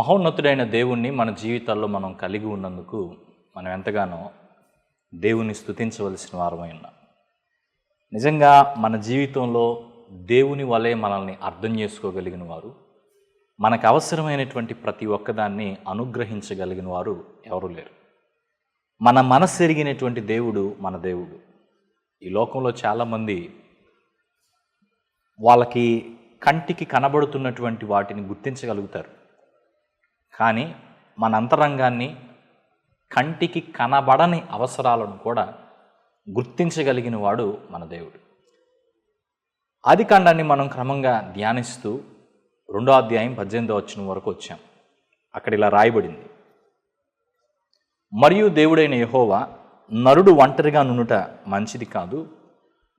మహోన్నతుడైన దేవుణ్ణి మన జీవితాల్లో మనం కలిగి ఉన్నందుకు మనం ఎంతగానో దేవుని స్థుతించవలసిన వారమై ఉన్నాం. నిజంగా మన జీవితంలో దేవుని వలె మనల్ని అర్థం చేసుకోగలిగిన వారు మనకు అవసరమైనటువంటి ప్రతి ఒక్కదాన్ని అనుగ్రహించగలిగిన వారు ఎవరు లేరు. మన మనస్సు ఎరిగినటువంటి దేవుడు మన దేవుడు. ఈ లోకంలో చాలామంది వాళ్ళకి కంటికి కనబడుతున్నటువంటి వాటిని గుర్తించగలుగుతారు. కానీ మన అంతరంగాన్ని కంటికి కనబడని అవసరాలను కూడా గుర్తించగలిగిన వాడు మన దేవుడు. ఆది కాండాన్ని మనం క్రమంగా ధ్యానిస్తూ రెండో అధ్యాయం పద్దెనిమిదో వచ్చిన వరకు వచ్చాం. అక్కడ ఇలా రాయబడింది. మరియు దేవుడైన యహోవా నరుడు ఒంటరిగా నునుట మంచిది కాదు.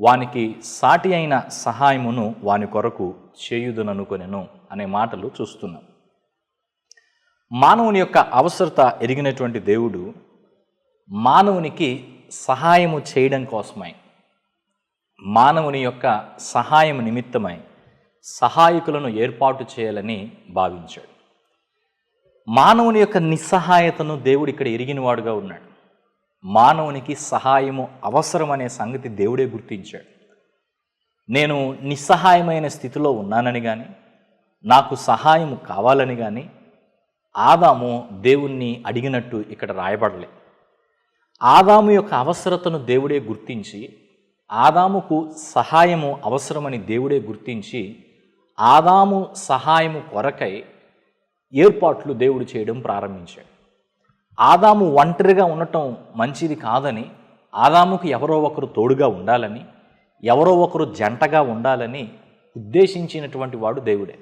వానికి సాటి అయిన సహాయమును వాని కొరకు చేయుదుననుకొనెను అనే మాటలు చూస్తున్నాం. మానవుని యొక్క అవసరత ఎరిగినటువంటి దేవుడు మానవునికి సహాయము చేయడం కోసమై మానవుని యొక్క సహాయం నిమిత్తమై సహాయకులను ఏర్పాటు చేయాలని భావించాడు. మానవుని యొక్క నిస్సహాయతను దేవుడు ఇక్కడ ఎరిగినవాడుగా ఉన్నాడు. మానవునికి సహాయము అవసరమనే సంగతి దేవుడే గుర్తించాడు. నేను నిస్సహాయమైన స్థితిలో ఉన్నానని కానీ నాకు సహాయం కావాలని కానీ ఆదాము దేవుణ్ణి అడిగినట్టు ఇక్కడ రాయబడలే. ఆదాము యొక్క అవసరతను దేవుడే గుర్తించి ఆదాముకు సహాయము అవసరమని దేవుడే గుర్తించి ఆదాము సహాయము కొరకై ఏర్పాట్లు దేవుడు చేయడం ప్రారంభించాడు. ఆదాము ఒంటరిగా ఉండటం మంచిది కాదని ఆదాముకు ఎవరో ఒకరు తోడుగా ఉండాలని ఎవరో ఒకరు జంటగా ఉండాలని ఉద్దేశించినటువంటి వాడు దేవుడే.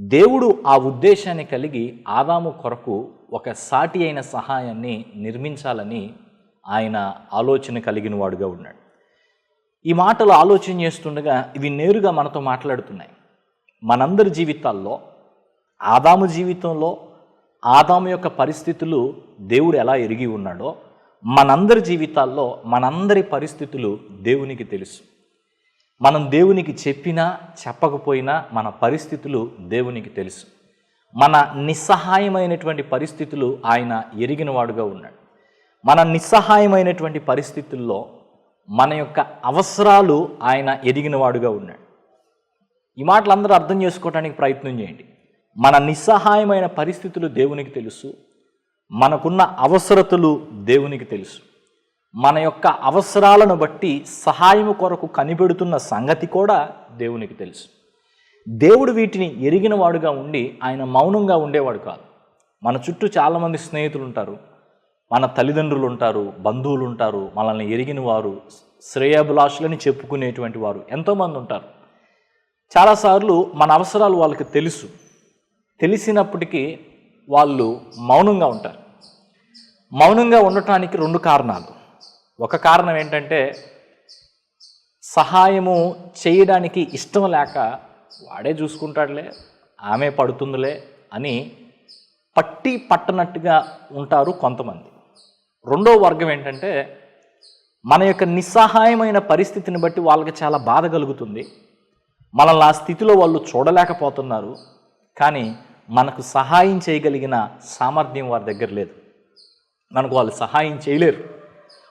దేవుడు ఆ ఉద్దేశాన్ని కలిగి ఆదాము కొరకు ఒక సాటి అయిన సహాయాన్ని నిర్మించాలని ఆయన ఆలోచన కలిగిన వాడుగా ఉన్నాడు. ఈ మాటలు ఆలోచన చేస్తుండగా ఇవి నేరుగా మనతో మాట్లాడుతున్నాయి. మనందరి జీవితాల్లో ఆదాము జీవితంలో ఆదాము యొక్క పరిస్థితులు దేవుడు ఎలా ఎరిగి ఉన్నాడో మనందరి జీవితాల్లో మనందరి పరిస్థితులు దేవునికి తెలుసు. మనం దేవునికి చెప్పినా చెప్పకపోయినా మన పరిస్థితులు దేవునికి తెలుసు. మన నిస్సహాయమైనటువంటి పరిస్థితులు ఆయన ఎరిగినవాడుగా ఉన్నాడు. మన నిస్సహాయమైనటువంటి పరిస్థితుల్లో మన యొక్క అవసరాలు ఆయన ఎరిగినవాడుగా ఉన్నాడు. ఈ మాటలు అందరూ అర్థం చేసుకోవడానికి ప్రయత్నం చేయండి. మన నిస్సహాయమైన పరిస్థితులు దేవునికి తెలుసు. మనకున్న అవసరతలు దేవునికి తెలుసు. మన యొక్క అవసరాలను బట్టి సహాయము కొరకు కనిపెడుతున్న సంగతి కూడా దేవునికి తెలుసు. దేవుడు వీటిని ఎరిగిన వాడుగా ఉండి ఆయన మౌనంగా ఉండేవాడు కాదు. మన చుట్టూ చాలామంది స్నేహితులు ఉంటారు. మన తల్లిదండ్రులు ఉంటారు బంధువులు ఉంటారు మనల్ని ఎరిగిన వారు శ్రేయాభిలాషులని చెప్పుకునేటువంటి వారు ఎంతోమంది ఉంటారు. చాలాసార్లు మన అవసరాలు వాళ్ళకి తెలుసు. తెలిసినప్పటికీ వాళ్ళు మౌనంగా ఉంటారు. మౌనంగా ఉండటానికి రెండు కారణాలు. ఒక కారణం ఏంటంటే సహాయము చేయడానికి ఇష్టం లేక వాడే చూసుకుంటాడులే ఆమె పడుతుందిలే అని పట్టి పట్టనట్టుగా ఉంటారు కొంతమంది. రెండో వర్గం ఏంటంటే మన యొక్క నిస్సహాయమైన పరిస్థితిని బట్టి వాళ్ళకి చాలా బాధ కలుగుతుంది. మనల్ని ఆ స్థితిలో వాళ్ళు చూడలేకపోతున్నారు కానీ మనకు సహాయం చేయగలిగిన సామర్థ్యం వారి దగ్గర లేదు. మనకు వాళ్ళు సహాయం చేయలేరు.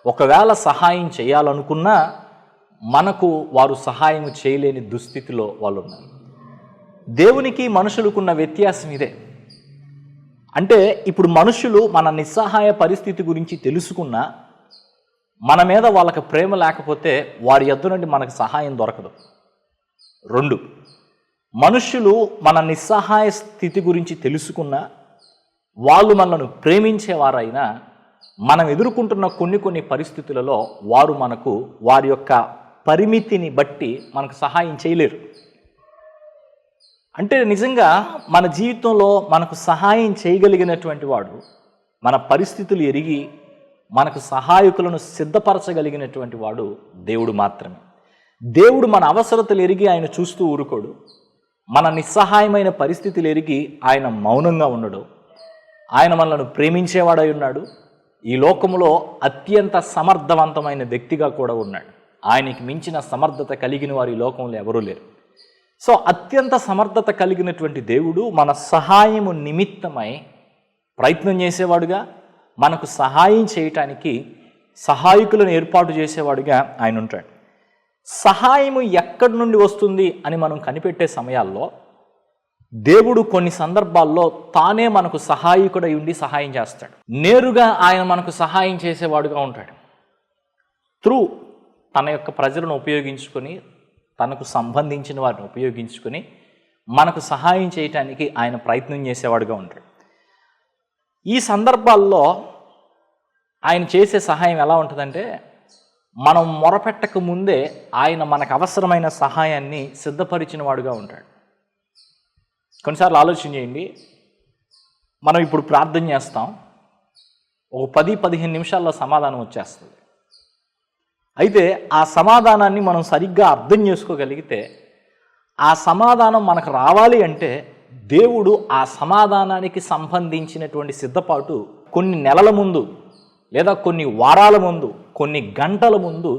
ఒకవేళ సహాయం చేయాలనుకున్నా మనకు వారు సహాయం చేయలేని దుస్థితిలో వాళ్ళు ఉన్నారు దేవునికి మనుషులకున్న వ్యత్యాసం ఇదే. అంటే ఇప్పుడు మనుషులు మన నిస్సహాయ పరిస్థితి గురించి తెలుసుకున్నా మన మీద వాళ్ళకి ప్రేమ లేకపోతే వారి ఎద్దు నుండి మనకు సహాయం దొరకదు. రెండు మనుషులు మన నిస్సహాయ స్థితి గురించి తెలుసుకున్నా వాళ్ళు మనల్ని ప్రేమించేవారైనా మనం ఎదుర్కొంటున్న కొన్ని కొన్ని పరిస్థితులలో వారు మనకు వారి యొక్క పరిమితిని బట్టి మనకు సహాయం చేయలేరు. అంటే నిజంగా మన జీవితంలో మనకు సహాయం చేయగలిగినటువంటి వాడు మన పరిస్థితులు ఎరిగి మనకు సహాయకులను సిద్ధపరచగలిగినటువంటి వాడు దేవుడు మాత్రమే. దేవుడు మన అవసరతలు ఎరిగి ఆయన చూస్తూ ఊరుకోడు. మన నిస్సహాయమైన పరిస్థితులు ఎరిగి ఆయన మౌనంగా ఉండడు. ఆయన మనలను ప్రేమించేవాడై ఉన్నాడు. ఈ లోకములో అత్యంత సమర్థవంతమైన వ్యక్తిగా కూడా ఉన్నాడు. ఆయనకి మించిన సమర్థత కలిగిన వారు ఈ లోకంలో ఎవరూ లేరు. సో అత్యంత సమర్థత కలిగినటువంటి దేవుడు మన సహాయము నిమిత్తమై ప్రయత్నం చేసేవాడుగా మనకు సహాయం చేయటానికి సహాయకులను ఏర్పాటు చేసేవాడుగా ఆయన ఉంటాడు. సహాయము ఎక్కడి నుండి వస్తుంది అని మనం కనిపెట్టే సమయాల్లో దేవుడు కొన్ని సందర్భాల్లో తానే మనకు సహాయకుడై ఉండి సహాయం చేస్తాడు. నేరుగా ఆయన మనకు సహాయం చేసేవాడుగా ఉంటాడు. త్రూ తన యొక్క ప్రజలను ఉపయోగించుకొని తనకు సంబంధించిన వారిని ఉపయోగించుకొని మనకు సహాయం చేయటానికి ఆయన ప్రయత్నం చేసేవాడుగా ఉంటాడు. ఈ సందర్భాల్లో ఆయన చేసే సహాయం ఎలా ఉంటుందంటే మనం మొరపెట్టక ముందే ఆయన మనకు అవసరమైన సహాయాన్ని సిద్ధపరిచిన వాడుగా ఉంటాడు. కొన్నిసార్లు ఆలోచన చేయండి. మనం ఇప్పుడు ప్రార్థన చేస్తాం. ఒక పది పదిహేను నిమిషాల్లో సమాధానం వచ్చేస్తుంది. అయితే ఆ సమాధానాన్ని మనం సరిగ్గా అర్థం చేసుకోగలిగితే ఆ సమాధానం మనకు రావాలి అంటే దేవుడు ఆ సమాధానానికి సంబంధించినటువంటి సిద్ధపాటు కొన్ని నెలల ముందు లేదా కొన్ని వారాల ముందు కొన్ని గంటల ముందు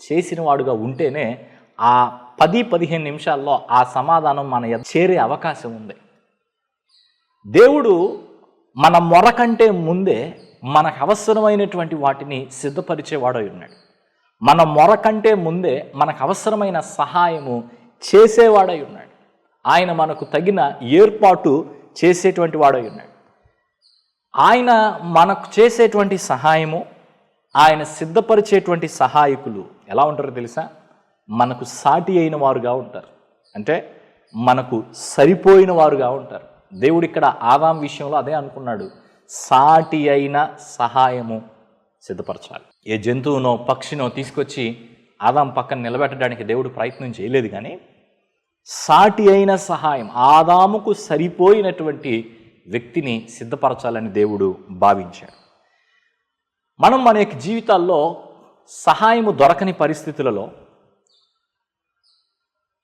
చేసినవాడుగా ఉంటేనే ఆ పది పదిహేను నిమిషాల్లో ఆ సమాధానం మన చేరే అవకాశం ఉంది. దేవుడు మన మొర కంటే ముందే మనకు అవసరమైనటువంటి వాటిని సిద్ధపరిచేవాడై ఉన్నాడు. మన మొర కంటే ముందే మనకు అవసరమైన సహాయము చేసేవాడై ఉన్నాడు. ఆయన మనకు తగిన ఏర్పాటు చేసేటువంటి వాడై ఉన్నాడు. ఆయన మనకు చేసేటువంటి సహాయము ఆయన సిద్ధపరిచేటువంటి సహాయకులు ఎలా ఉంటారో తెలుసా? మనకు సాటి అయిన వారుగా ఉంటారు. అంటే మనకు సరిపోయిన వారుగా ఉంటారు. దేవుడు ఇక్కడ ఆదాం విషయంలో అదే అనుకున్నాడు. సాటి అయిన సహాయము సిద్ధపరచాలి. ఏ జంతువునో పక్షినో తీసుకొచ్చి ఆదాం పక్కన నిలబెట్టడానికి దేవుడు ప్రయత్నం చేయలేదు కానీ సాటి అయిన సహాయం ఆదాముకు సరిపోయినటువంటి వ్యక్తిని సిద్ధపరచాలని దేవుడు భావించాడు. మనం మన యొక్క జీవితాల్లో సహాయము దొరకని పరిస్థితులలో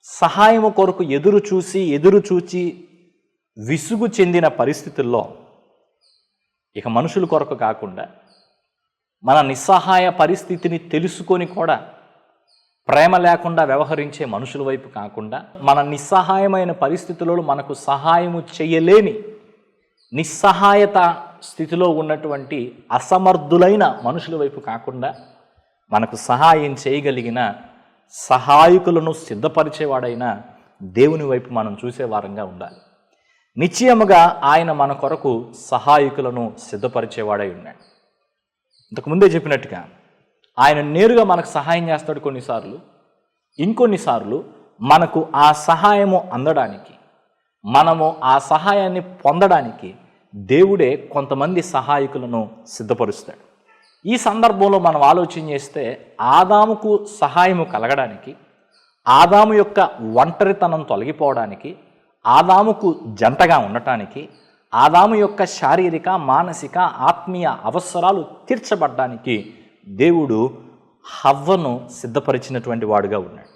సహాయము కొరకు ఎదురు చూసి ఎదురు చూచి విసుగు చెందిన పరిస్థితుల్లో ఇక మనుషుల కొరకు కాకుండా మన నిస్సహాయ పరిస్థితిని తెలుసుకొని కూడా ప్రేమ లేకుండా వ్యవహరించే మనుషుల వైపు కాకుండా మన నిస్సహాయమైన పరిస్థితులలో మనకు సహాయము చేయలేని నిస్సహాయత స్థితిలో ఉన్నటువంటి అసమర్థులైన మనుషుల వైపు కాకుండా మనకు సహాయం చేయగలిగిన సహాయకులను సిద్ధపరిచేవాడైన దేవుని వైపు మనం చూసేవారంగా ఉండాలి. నిశ్చయముగా ఆయన మన కొరకు సహాయకులను సిద్ధపరిచేవాడై ఉన్నాడు. ఇంతకుముందే చెప్పినట్టుగా ఆయన నేరుగా మనకు సహాయం చేస్తాడు కొన్నిసార్లు ఇంకొన్నిసార్లు మనకు ఆ సహాయము అందడానికి మనము ఆ సహాయాన్ని పొందడానికి దేవుడే కొంతమంది సహాయకులను సిద్ధపరుస్తాడు. ఈ సందర్భంలో మనం ఆలోచన చేస్తే ఆదాముకు సహాయము కలగడానికి ఆదాము యొక్క ఒంటరితనం తొలగిపోవడానికి ఆదాముకు జంటగా ఉండటానికి ఆదాము యొక్క శారీరక మానసిక ఆత్మీయ అవసరాలు తీర్చబడ్డానికి దేవుడు హవ్వను సిద్ధపరిచినటువంటి వాడుగా ఉన్నాడు.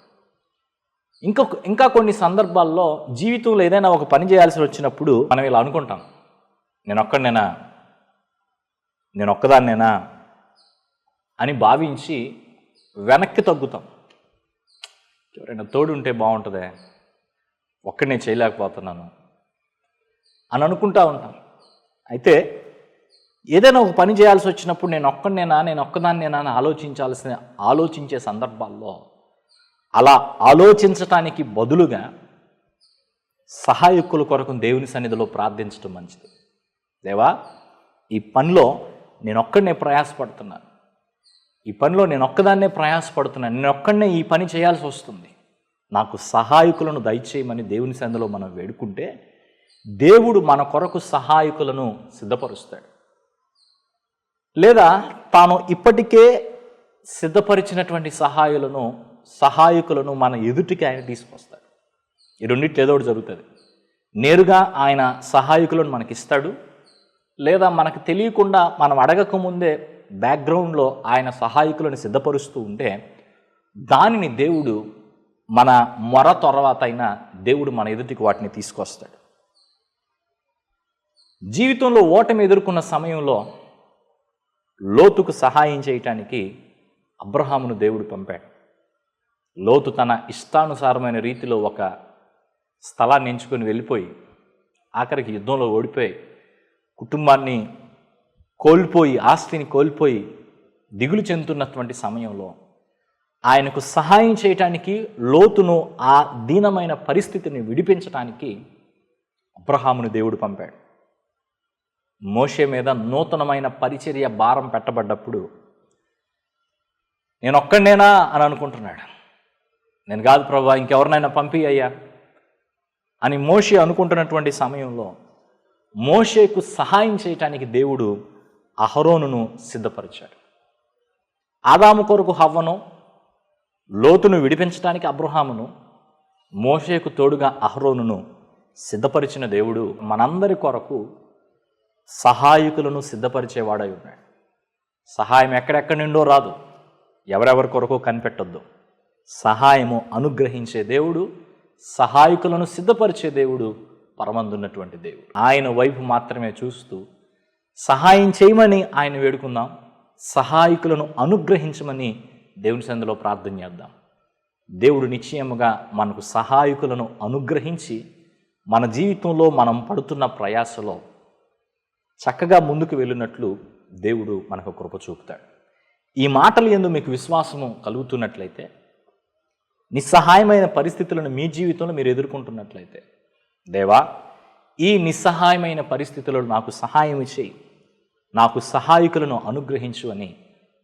ఇంకా ఇంకా కొన్ని సందర్భాల్లో జీవితంలో ఏదైనా ఒక పని చేయాల్సి వచ్చినప్పుడు మనం ఇలా అనుకుంటాం. నేను ఒక్కడినేనా? నేను ఒక్కదాన్నేనా? అని భావించి వెనక్కి తగ్గుతాం. ఎవరైనా తోడు ఉంటే బాగుంటుందే. ఒక్కడినే చేయలేకపోతున్నాను అని అనుకుంటా ఉంటాం. అయితే ఏదైనా ఒక పని చేయాల్సి వచ్చినప్పుడు నేను ఒక్కడినేనా నేను ఒక్కదాన్నేనా అని ఆలోచించాల్సిన ఆలోచించే సందర్భాల్లో అలా ఆలోచించటానికి బదులుగా సహాయకుల కొరకు దేవుని సన్నిధిలో ప్రార్థించడం మంచిది. దేవా ఈ పనిలో నేను ఒక్కడనే ప్రయాసపడుతున్నాను. ఈ పనిలో నేను ఒక్కదాన్నే ప్రయాసపడుతున్నాను. నేను ఒక్కడనే ఈ పని చేయాల్సి వస్తుంది. నాకు సహాయకులను దయచేయమని దేవుని సందులో మనం వేడుకుంటే దేవుడు మన కొరకు సహాయకులను సిద్ధపరుస్తాడు. లేదా తాను ఇప్పటికే సిద్ధపరిచినటువంటి సహాయులను సహాయకులను మన ఎదుటికి ఆయన తీసుకొస్తాడు. ఈ రెండింటిలో ఏదో ఒకటి జరుగుతుంది. నేరుగా ఆయన సహాయకులను మనకిస్తాడు. లేదా మనకు తెలియకుండా మనం అడగకముందే బ్యాక్గ్రౌండ్లో ఆయన సహాయకులను సిద్ధపరుస్తూ ఉంటే దానిని దేవుడు మన మొర తర్వాత అయినా దేవుడు మన ఎదుటికి వాటిని తీసుకొస్తాడు. జీవితంలో ఓటమి ఎదుర్కొన్న సమయంలో లోతుకు సహాయం చేయటానికి అబ్రహామును దేవుడు పంపాడు. లోతు తన ఇష్టానుసారమైన రీతిలో ఒక స్థలాన్ని ఎంచుకొని వెళ్ళిపోయి ఆఖరికి యుద్ధంలో ఓడిపోయి కుటుంబాన్ని కోల్పోయి ఆస్తిని కోల్పోయి దిగులు చెందుతున్నటువంటి సమయంలో ఆయనకు సహాయం చేయటానికి లోతును ఆ దీనమైన పరిస్థితిని విడిపించటానికి అబ్రహామును దేవుడు పంపాడు. మోషే మీద నూతనమైన పరిచర్య భారం పెట్టబడ్డప్పుడు నేను ఒక్కడనేనా అని అనుకుంటున్నాడు. నేను కాదు ప్రభా ఇంకెవరినైనా పంపి అయ్యా అని మోషే అనుకుంటున్నటువంటి సమయంలో మోషేకు సహాయం చేయటానికి దేవుడు అహరోనును సిద్ధపరిచాడు. ఆదాము కొరకు హవ్వను లోతును విడిపించడానికి అబ్రహామును మోషేకు తోడుగా అహరోనును సిద్ధపరిచిన దేవుడు మనందరి కొరకు సహాయకులను సిద్ధపరిచేవాడై ఉన్నాడు. సహాయం ఎక్కడెక్కడి నుండో రాదు. ఎవరెవరి కొరకు కనిపెట్టొద్దు. సహాయము అనుగ్రహించే దేవుడు సహాయకులను సిద్ధపరిచే దేవుడు పరమందున్నటువంటి దేవుడు. ఆయన వైపు మాత్రమే చూస్తూ సహాయం చేయమని ఆయన వేడుకుందాం. సహాయకులను అనుగ్రహించమని దేవుని సందులో ప్రార్థన చేద్దాం. దేవుడు నిశ్చయముగా మనకు సహాయకులను అనుగ్రహించి మన జీవితంలో మనం పడుతున్న ప్రయాసలో చక్కగా ముందుకు వెళ్ళినట్లు దేవుడు మనకు కృప చూపుతాడు. ఈ మాటలు ఎందు మీకు విశ్వాసము కలుగుతున్నట్లయితే నిస్సహాయమైన పరిస్థితులను మీ జీవితంలో మీరు ఎదుర్కొంటున్నట్లయితే దేవా ఈ నిస్సహాయమైన పరిస్థితులలో నాకు సహాయం చేయి. నాకు సహాయకులను అనుగ్రహించు అని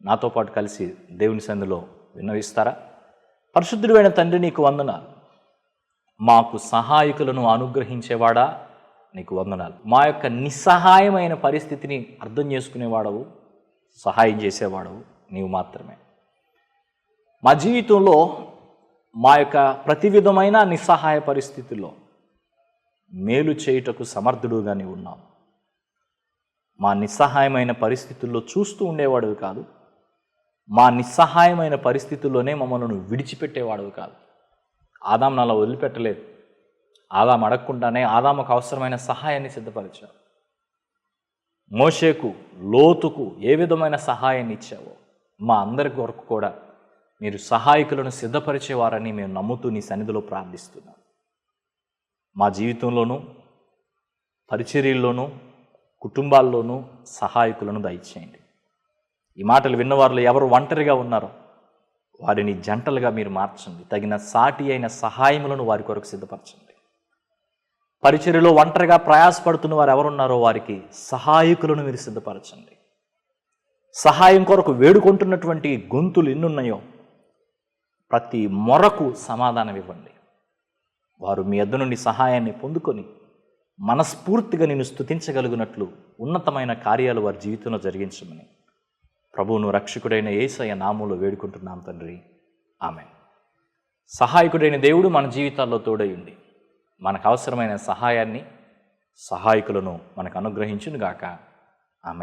నాతో పాటు కలిసి దేవుని సందులో విన్నవిస్తారా? పరిశుద్ధుడైన తండ్రి నీకు వందనాలు. మాకు సహాయకులను అనుగ్రహించేవాడా? నీకు వందనాలు. మా యొక్క నిస్సహాయమైన పరిస్థితిని అర్థం చేసుకునేవాడవు సహాయం చేసేవాడవు నీవు మాత్రమే. మా జీవితంలో మా యొక్క ప్రతి విధమైన నిస్సహాయ పరిస్థితుల్లో మేలు చేయుటకు సమర్థుడుగా నీవు ఉన్నావు. మా నిస్సహాయమైన పరిస్థితుల్లో చూస్తూ ఉండేవాడువి కాదు. మా నిస్సహాయమైన పరిస్థితుల్లోనే మమ్మల్ని విడిచిపెట్టేవాడువి కాదు. ఆదాం అలా వదిలిపెట్టలేదు. ఆదాం అడగకుండానే ఆదాముకు అవసరమైన సహాయాన్ని సిద్ధపరిచావు మోషేకు లోతుకు ఏ విధమైన సహాయాన్ని ఇచ్చావో మా అందరి కొరకు కూడా మీరు సహాయకులను సిద్ధపరిచేవారని మేము నమ్ముతూ నీ సన్నిధిలో ప్రార్థిస్తున్నాం. మా జీవితంలోనూ పరిచర్యల్లోనూ కుటుంబాల్లోనూ సహాయకులను దయచేయండి. ఈ మాటలు విన్నవారిలో ఎవరు ఒంటరిగా ఉన్నారో వారిని జంటలుగా మీరు మార్చండి. తగిన సాటి అయిన సహాయములను వారి కొరకు సిద్ధపరచండి. పరిచర్యలో ఒంటరిగా ప్రయాసపడుతున్న వారు ఎవరున్నారో వారికి సహాయకులను మీరు సిద్ధపరచండి. సహాయం కొరకు వేడుకుంటున్నటువంటి గొంతులు ఎన్నున్నాయో ప్రతి మొరకు సమాధానం ఇవ్వండి వారు మీ ఎద్దు నుండి సహాయాన్ని పొందుకొని మనస్ఫూర్తిగా నేను స్తుతించగలిగినట్లు ఉన్నతమైన కార్యాలు వారి జీవితంలో జరిగించమని. ప్రభువును రక్షకుడైన ఏసయ్య నామంలో వేడుకుంటున్నాం తండ్రి. ఆమె సహాయకుడైన దేవుడు మన జీవితాల్లో తోడై ఉండి మనకు అవసరమైన సహాయాన్ని సహాయకులను మనకు అనుగ్రహించునుగాక. ఆమెన్.